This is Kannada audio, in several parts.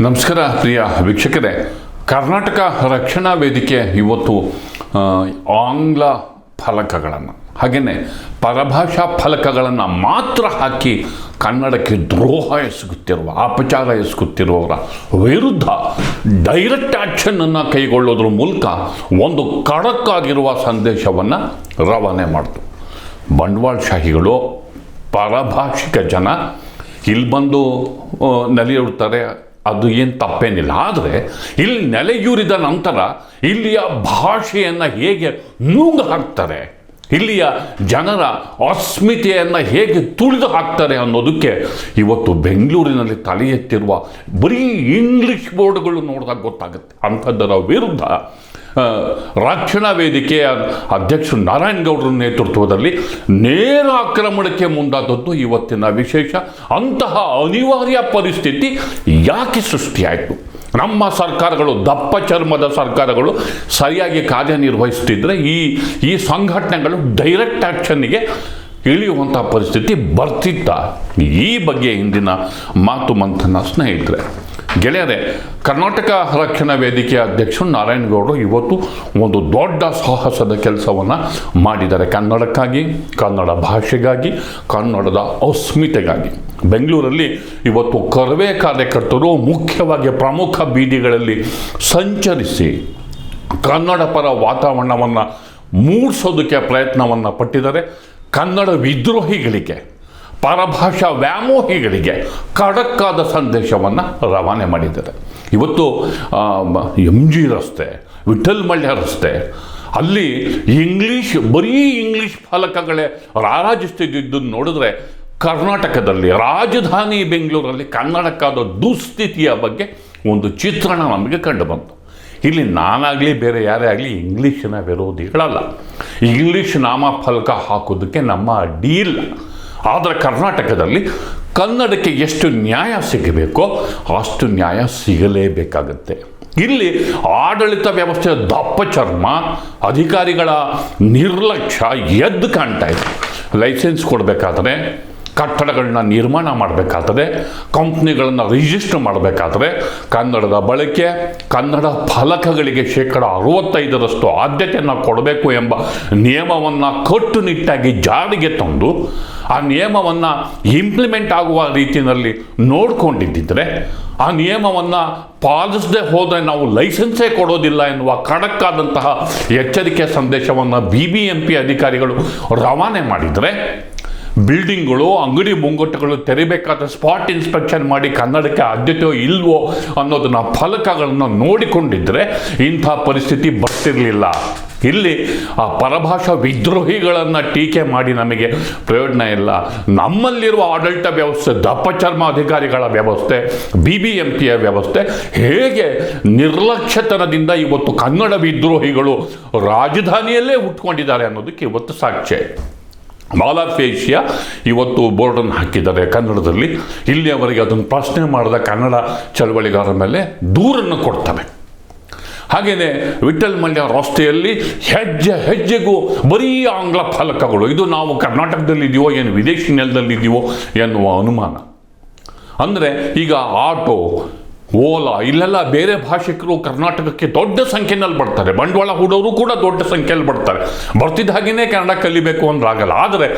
ನಮಸ್ಕಾರ ಪ್ರಿಯ ವೀಕ್ಷಕರೇ. ಕರ್ನಾಟಕ ರಕ್ಷಣಾ ವೇದಿಕೆ ಇವತ್ತು ಆಂಗ್ಲ ಫಲಕಗಳನ್ನು ಹಾಗೆಯೇ ಪರಭಾಷಾ ಫಲಕಗಳನ್ನು ಮಾತ್ರ ಹಾಕಿ ಕನ್ನಡಕ್ಕೆ ದ್ರೋಹ ಎಸಗುತ್ತಿರುವ ಅಪಚಾರ ಎಸಗುತ್ತಿರುವವರ ವಿರುದ್ಧ ಡೈರೆಕ್ಟ್ ಆ್ಯಕ್ಷನನ್ನು ಕೈಗೊಳ್ಳೋದ್ರ ಮೂಲಕ ಒಂದು ಕಡಕ್ಕಾಗಿರುವ ಸಂದೇಶವನ್ನು ರವಾನೆ ಮಾಡಿತು. ಬಂಡವಾಳಶಾಹಿಗಳು ಪರಭಾಷಿಕ ಜನ ಇಲ್ಲಿ ಬಂದು ಆ, ನೆಲೆಯೂರ್ತಾರೆ ಅದು ಏನು ತಪ್ಪೇನಿಲ್ಲ. ಆದರೆ ಇಲ್ಲಿ ನೆಲೆಯೂರಿದ ನಂತರ ಇಲ್ಲಿಯ ಭಾಷೆಯನ್ನು ಹೇಗೆ ನುಂಗು ಹಾಕ್ತಾರೆ, ಇಲ್ಲಿಯ ಜನರ ಅಸ್ಮಿತೆಯನ್ನು ಹೇಗೆ ತುಳಿದು ಹಾಕ್ತಾರೆ ಅನ್ನೋದಕ್ಕೆ ಇವತ್ತು ಬೆಂಗಳೂರಿನಲ್ಲಿ ತಲೆ ಎತ್ತಿರುವ ಬರೀ ಇಂಗ್ಲಿಷ್ ಬೋರ್ಡ್ಗಳು ನೋಡಿದಾಗ ಗೊತ್ತಾಗುತ್ತೆ. ಅಂಥದ್ದರ ವಿರುದ್ಧ ರಕ್ಷಣಾ ವೇದಿಕೆಯ ಅಧ್ಯಕ್ಷರು ನಾರಾಯಣ್ ಗೌಡರ ನೇತೃತ್ವದಲ್ಲಿ ನೇರ ಆಕ್ರಮಣಕ್ಕೆ ಮುಂದಾದದ್ದು ಇವತ್ತಿನ ವಿಶೇಷ. ಅಂತಹ ಅನಿವಾರ್ಯ ಪರಿಸ್ಥಿತಿ ಯಾಕೆ ಸೃಷ್ಟಿಯಾಯಿತು? ನಮ್ಮ ಸರ್ಕಾರಗಳು, ದಪ್ಪ ಚರ್ಮದ ಸರ್ಕಾರಗಳು ಸರಿಯಾಗಿ ಕಾರ್ಯನಿರ್ವಹಿಸ್ತಿದ್ರೆ ಈ ಈ ಸಂಘಟನೆಗಳು ಡೈರೆಕ್ಟ್ ಆ್ಯಕ್ಷನ್ನಿಗೆ ಇಳಿಯುವಂಥ ಪರಿಸ್ಥಿತಿ ಬರ್ತಿತ್ತ? ಈ ಬಗ್ಗೆ ಹಿಂದಿನ ಮಾತು ಮಂಥನ ಸ್ನೇಹಿತರೆ. ಗೆಳೆಯರೆ, ಕರ್ನಾಟಕ ರಕ್ಷಣಾ ವೇದಿಕೆಯ ಅಧ್ಯಕ್ಷ ನಾರಾಯಣಗೌಡರು ಇವತ್ತು ಒಂದು ದೊಡ್ಡ ಸಾಹಸದ ಕೆಲಸವನ್ನು ಮಾಡಿದ್ದಾರೆ. ಕನ್ನಡಕ್ಕಾಗಿ, ಕನ್ನಡ ಭಾಷೆಗಾಗಿ, ಕನ್ನಡದ ಅಸ್ಮಿತೆಗಾಗಿ. ಬೆಂಗಳೂರಲ್ಲಿ ಇವತ್ತು ಕರವೇ ಕಾರ್ಯಕರ್ತರು ಮುಖ್ಯವಾಗಿ ಪ್ರಮುಖ ಬೀದಿಗಳಲ್ಲಿ ಸಂಚರಿಸಿ ಕನ್ನಡ ಪರ ವಾತಾವರಣವನ್ನು ಮೂಡಿಸೋದಕ್ಕೆ ಪ್ರಯತ್ನವನ್ನು ಪಟ್ಟಿದ್ದಾರೆ. ಕನ್ನಡ ವಿದ್ರೋಹಿಗಳಿಗೆ ಪರಭಾಷಾ ವ್ಯಾಮೋಹಿಗಳಿಗೆ ಖಡಕ್ಕಾದ ಸಂದೇಶವನ್ನು ರವಾನೆ ಮಾಡಿದ್ದಾರೆ. ಇವತ್ತು ಎಂ ಜಿ ರಸ್ತೆ ವಿಠಲ್ ಮಳ್ಯ ರಸ್ತೆ, ಅಲ್ಲಿ ಇಂಗ್ಲೀಷ್, ಬರೀ ಇಂಗ್ಲೀಷ್ ಫಲಕಗಳೇ ರಾರಾಜಿಸ್ತಿದ್ದು ನೋಡಿದ್ರೆ ಕರ್ನಾಟಕದಲ್ಲಿ, ರಾಜಧಾನಿ ಬೆಂಗಳೂರಲ್ಲಿ ಕನ್ನಡಕ್ಕಾದ ದುಸ್ಥಿತಿಯ ಬಗ್ಗೆ ಒಂದು ಚಿತ್ರಣ ನಮಗೆ ಕಂಡು ಬಂತು. ಇಲ್ಲಿ ನಾನಾಗಲಿ ಬೇರೆ ಯಾರೇ ಆಗಲಿ ಇಂಗ್ಲೀಷಿನ ವಿರೋಧಿಗಳಲ್ಲ. ಇಂಗ್ಲೀಷ್ ನಾಮಫಲಕ ಹಾಕೋದಕ್ಕೆ ನಮ್ಮ ಅಡ್ಡಿ ಇಲ್ಲ. ಆದರೆ ಕರ್ನಾಟಕದಲ್ಲಿ ಕನ್ನಡಕ್ಕೆ ಎಷ್ಟು ನ್ಯಾಯ ಸಿಗಬೇಕೋ ಅಷ್ಟು ನ್ಯಾಯ ಸಿಗಲೇಬೇಕಾಗತ್ತೆ. ಇಲ್ಲಿ ಆಡಳಿತ ವ್ಯವಸ್ಥೆಯ ದಪ್ಪ ಚರ್ಮ, ಅಧಿಕಾರಿಗಳ ನಿರ್ಲಕ್ಷ್ಯ ಎದ್ದು ಕಾಣ್ತಾ ಇದೆ. ಲೈಸೆನ್ಸ್ ಕೊಡಬೇಕಾದ್ರೆ ಕಟ್ಟಡಗಳನ್ನ ನಿರ್ಮಾಣ ಮಾಡಬೇಕಾಗ್ತದೆ, ಕಂಪ್ನಿಗಳನ್ನು ರಿಜಿಸ್ಟರ್ ಮಾಡಬೇಕಾದ್ರೆ ಕನ್ನಡದ ಬಳಕೆ, ಕನ್ನಡ ಫಲಕಗಳಿಗೆ ಶೇಕಡ ಅರವತ್ತೈದರಷ್ಟು ಆದ್ಯತೆಯನ್ನು ಕೊಡಬೇಕು ಎಂಬ ನಿಯಮವನ್ನು ಕಟ್ಟುನಿಟ್ಟಾಗಿ ಜಾರಿಗೆ ತಂದು, ಆ ನಿಯಮವನ್ನು ಇಂಪ್ಲಿಮೆಂಟ್ ಆಗುವ ರೀತಿಯಲ್ಲಿ ನೋಡಿಕೊಂಡಿದ್ದರೆ ಆ ನಿಯಮವನ್ನು ಪಾಲಿಸದೆ ಹೋದರೆ ನಾವು ಲೈಸೆನ್ಸೇ ಕೊಡೋದಿಲ್ಲ ಎನ್ನುವ ಖಡಕ್ಕಾದಂತಹ ಎಚ್ಚರಿಕೆ ಸಂದೇಶವನ್ನು ಬಿ ಬಿ ಎಂ ಪಿ ಅಧಿಕಾರಿಗಳು ರವಾನೆ ಮಾಡಿದರೆ ಬಿಲ್ಡಿಂಗ್ಗಳು, ಅಂಗಡಿ ಮುಂಗಟ್ಟುಗಳು ತೆರಿಬೇಕಾದ ಸ್ಪಾಟ್ ಇನ್ಸ್ಪೆಕ್ಷನ್ ಮಾಡಿ ಕನ್ನಡಕ್ಕೆ ಆದ್ಯತೆಯೋ ಇಲ್ವೋ ಅನ್ನೋದನ್ನ ಫಲಕಗಳನ್ನು ನೋಡಿಕೊಂಡಿದ್ರೆ ಇಂಥ ಪರಿಸ್ಥಿತಿ ಬರ್ತಿರಲಿಲ್ಲ. ಇಲ್ಲಿ ಆ ಪರಭಾಷಾ ವಿದ್ರೋಹಿಗಳನ್ನು ಟೀಕೆ ಮಾಡಿ ನಮಗೆ ಪ್ರಯೋಜನ ಇಲ್ಲ. ನಮ್ಮಲ್ಲಿರುವ ಆಡಳಿತ ವ್ಯವಸ್ಥೆ ದಪ್ಪ ಚರ್ಮ ಅಧಿಕಾರಿಗಳ ವ್ಯವಸ್ಥೆ ಬಿ ಬಿ ಎಂ ಪಿಯ ವ್ಯವಸ್ಥೆ ಹೇಗೆ ನಿರ್ಲಕ್ಷ್ಯತನದಿಂದ ಇವತ್ತು ಕನ್ನಡ ವಿದ್ರೋಹಿಗಳು ರಾಜಧಾನಿಯಲ್ಲೇ ಹುಟ್ಕೊಂಡಿದ್ದಾರೆ ಅನ್ನೋದಕ್ಕೆ ಇವತ್ತು ಸಾಕ್ಷ್ಯ. ಮಾಲಾಫೇಶಿಯ ಇವತ್ತು ಬೋರ್ಡನ್ನು ಹಾಕಿದ್ದಾರೆ ಕನ್ನಡದಲ್ಲಿ. ಇಲ್ಲಿಯವರೆಗೆ ಅದನ್ನು ಪ್ರಶ್ನೆ ಮಾಡಿದ ಕನ್ನಡ ಚಳವಳಿಗಾರರ ಮೇಲೆ ದೂರನ್ನು ಕೊಡ್ತವೆ. ಹಾಗೆಯೇ ವಿಠಲ್ ಮಂಡ್ಯ ರಸ್ತೆಯಲ್ಲಿ ಹೆಜ್ಜೆ ಹೆಜ್ಜೆಗೂ ಬರೀ ಆಂಗ್ಲ ಫಲಕಗಳು. ಇದು ನಾವು ಕರ್ನಾಟಕದಲ್ಲಿದ್ದೀವೋ ಏನು ವಿದೇಶಿ ನೆಲದಲ್ಲಿದ್ದೀವೋ ಎನ್ನುವ ಅನುಮಾನ. ಅಂದರೆ ಈಗ ಆಟೋ ಓಲಾ, ಇಲ್ಲೆಲ್ಲ ಬೇರೆ ಭಾಷಿಕರು ಕರ್ನಾಟಕಕ್ಕೆ ದೊಡ್ಡ ಸಂಖ್ಯೆಯಲ್ಲಿ ಬರ್ತಾರೆ. ಬಂಡವಾಳ ಹೂಡೋರು ಕೂಡ ದೊಡ್ಡ ಸಂಖ್ಯೆಯಲ್ಲಿ ಬರ್ತಾರೆ. ಬರ್ತಿದ್ದ ಹಾಗೆಯೇ ಕನ್ನಡ ಕಲಿಬೇಕು ಅಂದ್ರೆ ಆಗಲ್ಲ ಆದರೆ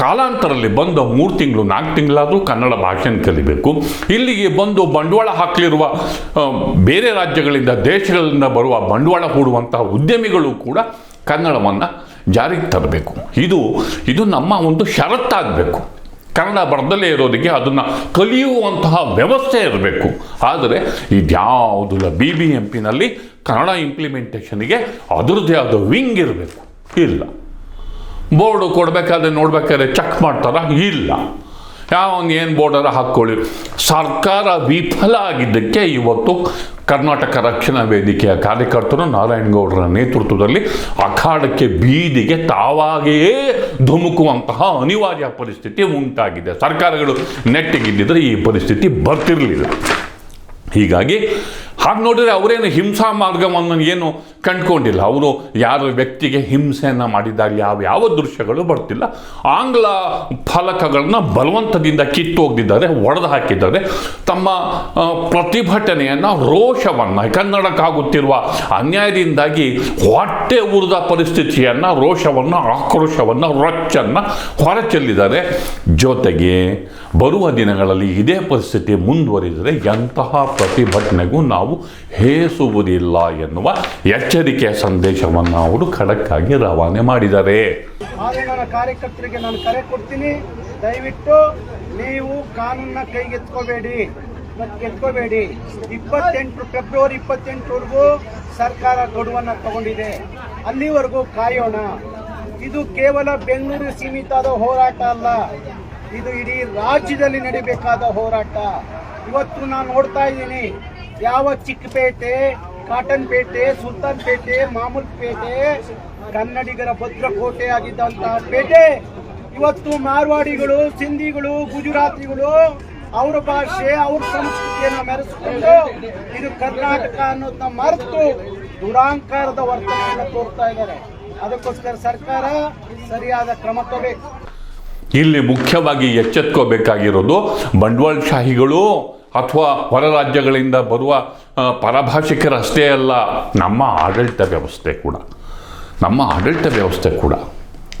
ಕಾಲಾಂತರಲ್ಲಿ ಬಂದ ಮೂರು ತಿಂಗಳು, ನಾಲ್ಕು ತಿಂಗಳಾದರೂ ಕನ್ನಡ ಭಾಷೆಯನ್ನು ಕಲಿಬೇಕು. ಇಲ್ಲಿಗೆ ಬಂದು ಬಂಡವಾಳ ಹಾಕಲಿರುವ ಬೇರೆ ರಾಜ್ಯಗಳಿಂದ, ದೇಶಗಳಿಂದ ಬರುವ ಬಂಡವಾಳ ಹೂಡುವಂತಹ ಉದ್ಯಮಿಗಳು ಕೂಡ ಕನ್ನಡವನ್ನು ಜಾರಿಗೆ ತರಬೇಕು. ಇದು ಇದು ನಮ್ಮ ಒಂದು ಷರತ್ತಾಗಬೇಕು. ಕನ್ನಡ ಬರದಲ್ಲೇ ಇರೋದಕ್ಕೆ ಅದನ್ನು ಕಲಿಯುವಂತಹ ವ್ಯವಸ್ಥೆ ಇರಬೇಕು. ಆದರೆ ಇದ್ಯಾವುದಿಲ್ಲ ಬಿ ಬಿ ಎಂ ಪಿನಲ್ಲಿ ಕನ್ನಡ ಇಂಪ್ಲಿಮೆಂಟೇಷನ್ಗೆ ಅದರದ್ದೇ ಆದ ವಿಂಗ್ ಇರಬೇಕು. ಇಲ್ಲ. ಬೋರ್ಡು ಕೊಡಬೇಕಾದ್ರೆ ನೋಡ್ಬೇಕಾದ್ರೆ ಚೆಕ್ ಮಾಡ್ತಾರ? ಇಲ್ಲ. ಯಾವನ್ ಏನು ಬೋರ್ಡರ ಹಾಕ್ಕೊಳ್ಳಿ ಸರ್ಕಾರ ವಿಫಲ ಆಗಿದ್ದಕ್ಕೆ ಇವತ್ತು ಕರ್ನಾಟಕ ರಕ್ಷಣಾ ವೇದಿಕೆಯ ಕಾರ್ಯಕರ್ತರು ನಾರಾಯಣಗೌಡರ ನೇತೃತ್ವದಲ್ಲಿ ಅಖಾಡಕ್ಕೆ ಬೀದಿಗೆ ತಾವಾಗಿಯೇ ಧುಮುಕುವಂತಹ ಅನಿವಾರ್ಯ ಪರಿಸ್ಥಿತಿ ಉಂಟಾಗಿದೆ. ಸರ್ಕಾರಗಳು ನೆಟ್ಟಿಗಿದ್ದಿದ್ರೆ ಈ ಪರಿಸ್ಥಿತಿ ಬರ್ತಿರಲಿಲ್ಲ. ಹೀಗಾಗಿ ಹಾಗೆ ನೋಡಿದರೆ ಅವರೇನು ಹಿಂಸಾ ಮಾರ್ಗವನ್ನು ಏನು ಕಂಡುಕೊಂಡಿಲ್ಲ. ಅವರು ಯಾರ ವ್ಯಕ್ತಿಗೆ ಹಿಂಸೆಯನ್ನು ಮಾಡಿದ್ದಾರೆ, ಯಾವ ಯಾವ ದೃಶ್ಯಗಳು ಬರ್ತಿಲ್ಲ. ಆಂಗ್ಲ ಫಲಕಗಳನ್ನ ಬಲವಂತದಿಂದ ಕಿತ್ತೋಗ್ದಿದ್ದಾರೆ ಒಡೆದು ಹಾಕಿದ್ದಾರೆ. ತಮ್ಮ ಪ್ರತಿಭಟನೆಯನ್ನು, ರೋಷವನ್ನು, ಕನ್ನಡಕ್ಕಾಗುತ್ತಿರುವ ಅನ್ಯಾಯದಿಂದಾಗಿ ಹೊಟ್ಟೆ ಉರಿದ ಪರಿಸ್ಥಿತಿಯನ್ನು, ರೋಷವನ್ನು, ಆಕ್ರೋಶವನ್ನು, ರೊಚ್ಚನ್ನು ಹೊರಚೆಲ್ಲಿದ್ದಾರೆ. ಜೊತೆಗೆ ಬರುವ ದಿನಗಳಲ್ಲಿ ಇದೇ ಪರಿಸ್ಥಿತಿ ಮುಂದುವರಿದರೆ ಎಂತಹ ಪ್ರತಿಭಟನೆಗೂ ನಾವು ಹೇಸುವುದಿಲ್ಲ ಎನ್ನುವ ಎಚ್ಚರಿಕೆಯ ಸಂದೇಶವನ್ನು ಅವರು ಖಡಕ್ಕಾಗಿ ರವಾನೆ ಮಾಡಿದ್ದಾರೆ ಕಾರ್ಯಕರ್ತರಿಗೆ ನಾನು ಕರೆ ಕೊಡ್ತೀನಿ. ದಯವಿಟ್ಟು ನೀವು ಕಾನೂನ ಕೈಗೆತ್ಕೋಬೇಡಿ ಎತ್ಕೋಬೇಡಿ. ಇಪ್ಪತ್ತೆಂಟು ಫೆಬ್ರವರಿ ಇಪ್ಪತ್ತೆಂಟರವರೆಗೂ ಸರ್ಕಾರ ಗಡುವನ್ನು ತಗೊಂಡಿದೆ. ಅಲ್ಲಿವರೆಗೂ ಕಾಯೋಣ. ಇದು ಕೇವಲ ಬೆಂಗಳೂರು ಸೀಮಿತದ ಹೋರಾಟ ಅಲ್ಲ. ಇದು ಇಡೀ ರಾಜ್ಯದಲ್ಲಿ ನಡಿಬೇಕಾದ ಹೋರಾಟ. ಇವತ್ತು ನಾನು ನೋಡ್ತಾ ಇದ್ದೀನಿ. ಯಾವ Chickpet Cottonpet Sultanpet Mamulpet ಕನ್ನಡಿಗರ ಭದ್ರಕೋಟೆ ಆಗಿದ್ದಂತಹ ಪೇಟೆ. ಇವತ್ತು ಮಾರ್ವಾಡಿಗಳು, ಸಿಂಧಿಗಳು, ಗುಜರಾತಿಗಳು ಅವ್ರ ಭಾಷೆ, ಅವ್ರ ಸಂಸ್ಕೃತಿಯನ್ನು ಮೆರೆಸ್ಕೊಂಡು ಇದು ಕರ್ನಾಟಕ ಅನ್ನೋದನ್ನ ಮರೆತು ದುರಾಂಕಾರದ ವರ್ತನೆಯನ್ನು ತೋರ್ತಾ ಇದ್ದಾರೆ. ಅದಕ್ಕೋಸ್ಕರ ಸರ್ಕಾರ ಸರಿಯಾದ ಕ್ರಮ ತಗೋಬೇಕು. ಇಲ್ಲಿ ಮುಖ್ಯವಾಗಿ ಎಚ್ಚೆತ್ಕೋಬೇಕಾಗಿರೋದು ಬಂಡವಾಳಶಾಹಿಗಳು ಅಥವಾ ಹೊರ ರಾಜ್ಯಗಳಿಂದ ಬರುವ ಪರಭಾಷಿಕರಷ್ಟೇ ಅಲ್ಲ, ನಮ್ಮ ಆಡಳಿತ ವ್ಯವಸ್ಥೆ ಕೂಡ. ನಮ್ಮ ಆಡಳಿತ ವ್ಯವಸ್ಥೆ ಕೂಡ.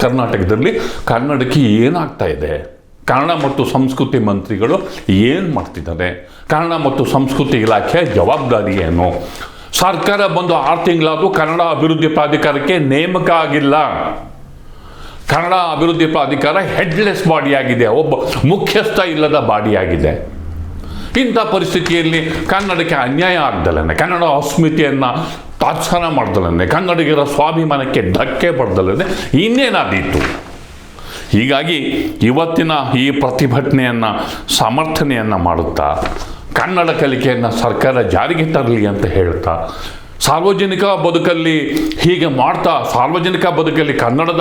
ಕರ್ನಾಟಕದಲ್ಲಿ ಕನ್ನಡಕ್ಕೆ ಏನಾಗ್ತಾ ಇದೆ? ಕನ್ನಡ ಮತ್ತು ಸಂಸ್ಕೃತಿ ಮಂತ್ರಿಗಳು ಏನು ಮಾಡ್ತಿದ್ದಾರೆ? ಕನ್ನಡ ಮತ್ತು ಸಂಸ್ಕೃತಿ ಇಲಾಖೆ ಜವಾಬ್ದಾರಿ ಏನು? ಸರ್ಕಾರ ಬಂದು ಆರು ತಿಂಗಳಾದರೂ ಕನ್ನಡ ಅಭಿವೃದ್ಧಿ ಪ್ರಾಧಿಕಾರಕ್ಕೆ ನೇಮಕ ಆಗಿಲ್ಲ. ಕನ್ನಡ ಅಭಿವೃದ್ಧಿ ಪ್ರಾಧಿಕಾರ ಹೆಡ್ಲೆಸ್ ಬಾಡಿಯಾಗಿದೆ ಒಬ್ಬ ಮುಖ್ಯಸ್ಥ ಇಲ್ಲದ ಬಾಡಿಯಾಗಿದೆ ಇಂಥ ಪರಿಸ್ಥಿತಿಯಲ್ಲಿ ಕನ್ನಡಕ್ಕೆ ಅನ್ಯಾಯ ಆಗ್ದಲೇ ಕನ್ನಡ ಅಸ್ಮಿತೆಯನ್ನು ತಾತ್ಸಾರ ಮಾಡ್ದಲೇ ಕನ್ನಡಿಗರ ಸ್ವಾಭಿಮಾನಕ್ಕೆ ಧಕ್ಕೆ ಪಡ್ದಲೇ ಇನ್ನೇನಾದೀತು? ಹೀಗಾಗಿ ಇವತ್ತಿನ ಈ ಪ್ರತಿಭಟನೆಯನ್ನು, ಸಮರ್ಥನೆಯನ್ನು ಮಾಡುತ್ತಾ, ಕನ್ನಡ ಕಲಿಕೆಯನ್ನು ಸರ್ಕಾರ ಜಾರಿಗೆ ತರಲಿ ಅಂತ ಹೇಳ್ತಾ, ಸಾರ್ವಜನಿಕ ಬದುಕಲ್ಲಿ ಹೀಗೆ ಮಾಡ್ತಾ, ಸಾರ್ವಜನಿಕ ಬದುಕಲ್ಲಿ ಕನ್ನಡದ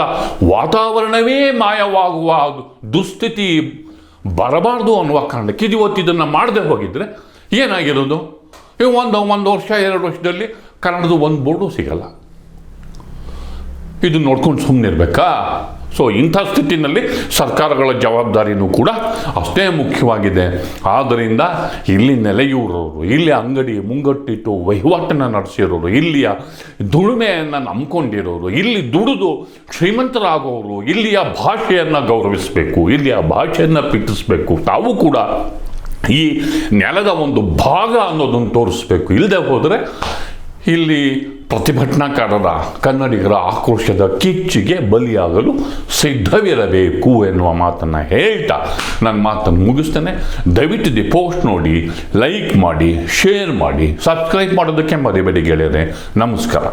ವಾತಾವರಣವೇ ಮಾಯವಾಗುವ ದುಸ್ಥಿತಿ ಬರಬಾರ್ದು ಅನ್ನುವ ಕಾರಣಕ್ಕೆ ಇವತ್ತು ಇದನ್ನು ಮಾಡದೆ ಹೋಗಿದ್ರೆ ಏನಾಗಿರೋದು? ಈ ಒಂದು ಒಂದು ವರ್ಷ, ಎರಡು ವರ್ಷದಲ್ಲಿ ಕನ್ನಡದ ಒಂದು ಬೋರ್ಡು ಸಿಗಲ್ಲ. ಇದನ್ನ ನೋಡ್ಕೊಂಡು ಸುಮ್ಮನೆ ಇರಬೇಕಾ ಸೊ ಇಂಥ ಸ್ಥಿತಿನಲ್ಲಿ ಸರ್ಕಾರಗಳ ಜವಾಬ್ದಾರಿನೂ ಕೂಡ ಅಷ್ಟೇ ಮುಖ್ಯವಾಗಿದೆ. ಆದ್ದರಿಂದ ಇಲ್ಲಿ ನೆಲೆಯೂರವರು ಇಲ್ಲಿ ಅಂಗಡಿ ಮುಂಗಟ್ಟಿಟ್ಟು ವಹಿವಾಟನ್ನು ನಡೆಸಿರೋರು, ಇಲ್ಲಿಯ ದುಡಿಮೆಯನ್ನು ನಂಬ್ಕೊಂಡಿರೋರು, ಇಲ್ಲಿ ದುಡಿದು ಶ್ರೀಮಂತರಾಗೋರು, ಇಲ್ಲಿಯ ಭಾಷೆಯನ್ನು ಗೌರವಿಸಬೇಕು, ಇಲ್ಲಿಯ ಭಾಷೆಯನ್ನು ಪ್ರೀತಿಸಬೇಕು ತಾವು ಕೂಡ ಈ ನೆಲದ ಒಂದು ಭಾಗ ಅನ್ನೋದನ್ನು ತೋರಿಸ್ಬೇಕು. ಇಲ್ಲದೆ ಹೋದರೆ ಇಲ್ಲಿ ಪ್ರತಿಭಟನಾಕಾರರ ಕನ್ನಡಿಗರ ಆಕ್ರೋಶದ ಕಿಚ್ಚಿಗೆ ಬಲಿಯಾಗಲು ಸಿದ್ಧವಿರಬೇಕು ಎನ್ನುವ ಮಾತನ್ನು ಹೇಳ್ತಾ ನನ್ನ ಮಾತನ್ನು ಮುಗಿಸ್ತೇನೆ. ದಯವಿಟ್ಟು ದಿ ಪೋಸ್ಟ್ ನೋಡಿ ಲೈಕ್ ಮಾಡಿ ಶೇರ್ ಮಾಡಿ ಸಬ್ಸ್ಕ್ರೈಬ್ ಮಾಡೋದಕ್ಕೆ ಮರಿಬೇಡಿ ಗೆಳೆಯರೆ. ನಮಸ್ಕಾರ.